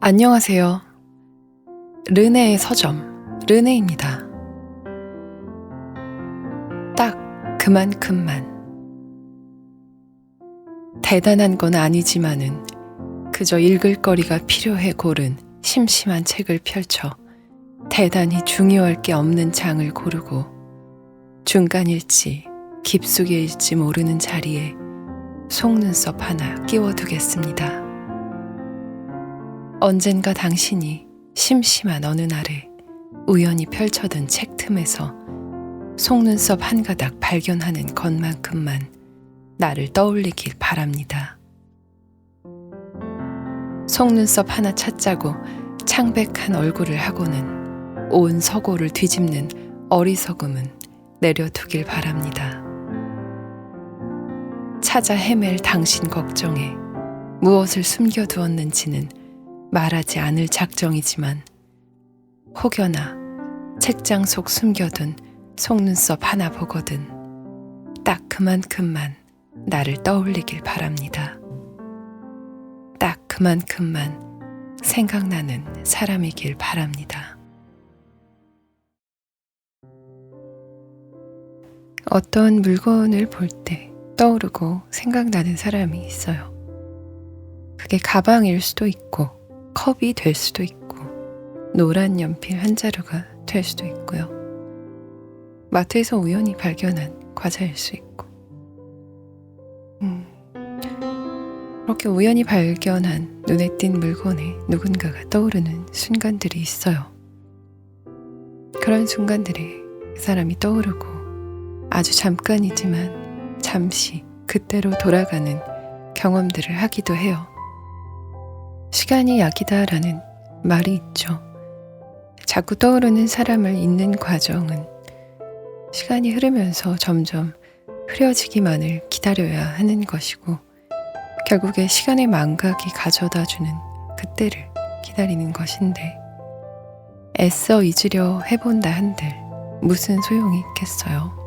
안녕하세요. 르네의 서점, 르네입니다. 딱 그만큼만. 대단한 건 아니지만은 그저 읽을 거리가 필요해 고른 심심한 책을 펼쳐 대단히 중요할 게 없는 장을 고르고 중간일지 깊숙이일지 모르는 자리에 속눈썹 하나 끼워두겠습니다. 언젠가 당신이 심심한 어느 날에 우연히 펼쳐둔 책 틈에서 속눈썹 한 가닥 발견하는 것만큼만 나를 떠올리길 바랍니다. 속눈썹 하나 찾자고 창백한 얼굴을 하고는 온 서고를 뒤집는 어리석음은 내려두길 바랍니다. 찾아 헤맬 당신 걱정에 무엇을 숨겨두었는지는 말하지 않을 작정이지만 혹여나 책장 속 숨겨둔 속눈썹 하나 보거든 딱 그만큼만 나를 떠올리길 바랍니다. 딱 그만큼만 생각나는 사람이길 바랍니다. 어떤 물건을 볼 때 떠오르고 생각나는 사람이 있어요. 그게 가방일 수도 있고, 컵이 될 수도 있고, 노란 연필 한 자루가 될 수도 있고요. 마트에서 우연히 발견한 과자일 수 있고. 음, 그렇게 우연히 발견한 눈에 띈 물건에 누군가가 떠오르는 순간들이 있어요. 그런 순간들에 그 사람이 떠오르고 아주 잠깐이지만 잠시 그때로 돌아가는 경험들을 하기도 해요. 시간이 약이다라는 말이 있죠. 자꾸 떠오르는 사람을 잊는 과정은 시간이 흐르면서 점점 흐려지기만을 기다려야 하는 것이고 결국에 시간의 망각이 가져다 주는 그때를 기다리는 것인데 애써 잊으려 해본다 한들 무슨 소용이 있겠어요.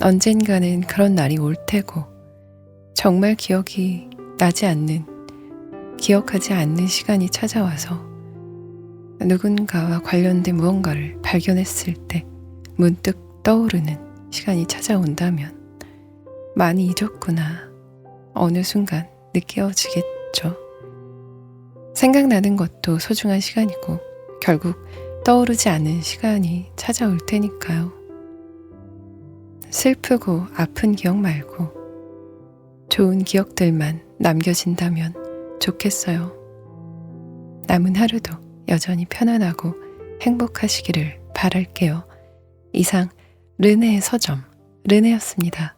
언젠가는 그런 날이 올 테고 정말 기억이 나지 않는 기억하지 않는 시간이 찾아와서 누군가와 관련된 무언가를 발견했을 때 문득 떠오르는 시간이 찾아온다면 많이 잊었구나 어느 순간 느껴지겠죠. 생각나는 것도 소중한 시간이고 결국 떠오르지 않은 시간이 찾아올 테니까요. 슬프고 아픈 기억 말고 좋은 기억들만 남겨진다면 좋겠어요. 남은 하루도 여전히 편안하고 행복하시기를 바랄게요. 이상 르네의 서점 르네였습니다.